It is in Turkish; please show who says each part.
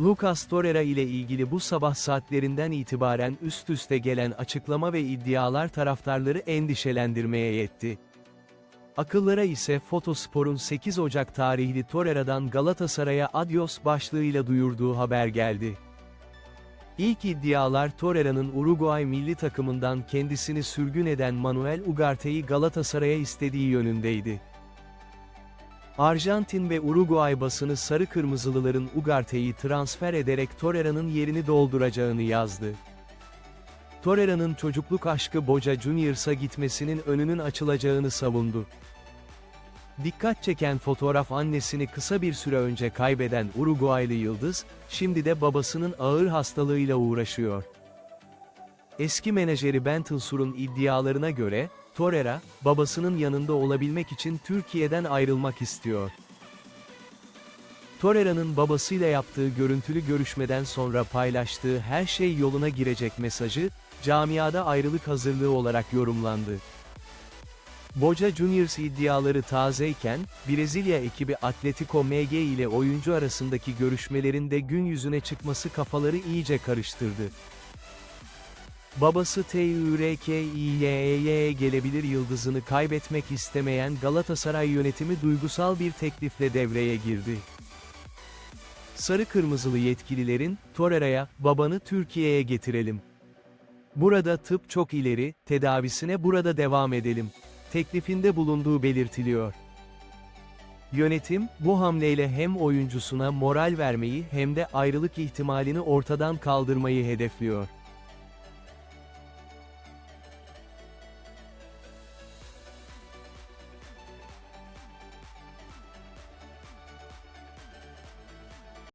Speaker 1: Lucas Torreira ile ilgili bu sabah saatlerinden itibaren üst üste gelen açıklama ve iddialar taraftarları endişelendirmeye yetti. Akıllara ise Fotospor'un 8 Ocak tarihli Torreira'dan Galatasaray'a adios başlığıyla duyurduğu haber geldi. İlk iddialar Torreira'nın Uruguay milli takımından kendisini sürgün eden Manuel Ugarte'yi Galatasaray'a istediği yönündeydi. Arjantin ve Uruguay basını sarı kırmızılıların Ugarte'yi transfer ederek Torreira'nın yerini dolduracağını yazdı. Torreira'nın çocukluk aşkı Boca Juniors'a gitmesinin önünün açılacağını savundu. Dikkat çeken fotoğraf annesini kısa bir süre önce kaybeden Uruguaylı yıldız, şimdi de babasının ağır hastalığıyla uğraşıyor. Eski menajeri Bentilsur'un iddialarına göre, Torreira, babasının yanında olabilmek için Türkiye'den ayrılmak istiyor. Torreira'nın babasıyla yaptığı görüntülü görüşmeden sonra paylaştığı her şey yoluna girecek mesajı, camiada ayrılık hazırlığı olarak yorumlandı. Boca Juniors iddiaları tazeyken, Brezilya ekibi Atletico MG ile oyuncu arasındaki görüşmelerin de gün yüzüne çıkması kafaları iyice karıştırdı. Babası TÜRKİYE'ye gelebilir yıldızını kaybetmek istemeyen Galatasaray yönetimi duygusal bir teklifle devreye girdi. Sarı kırmızılı yetkililerin, Torreira'ya, babanı Türkiye'ye getirelim. Burada tıp çok ileri, tedavisine burada devam edelim. Teklifinde bulunduğu belirtiliyor. Yönetim, bu hamleyle hem oyuncusuna moral vermeyi hem de ayrılık ihtimalini ortadan kaldırmayı hedefliyor.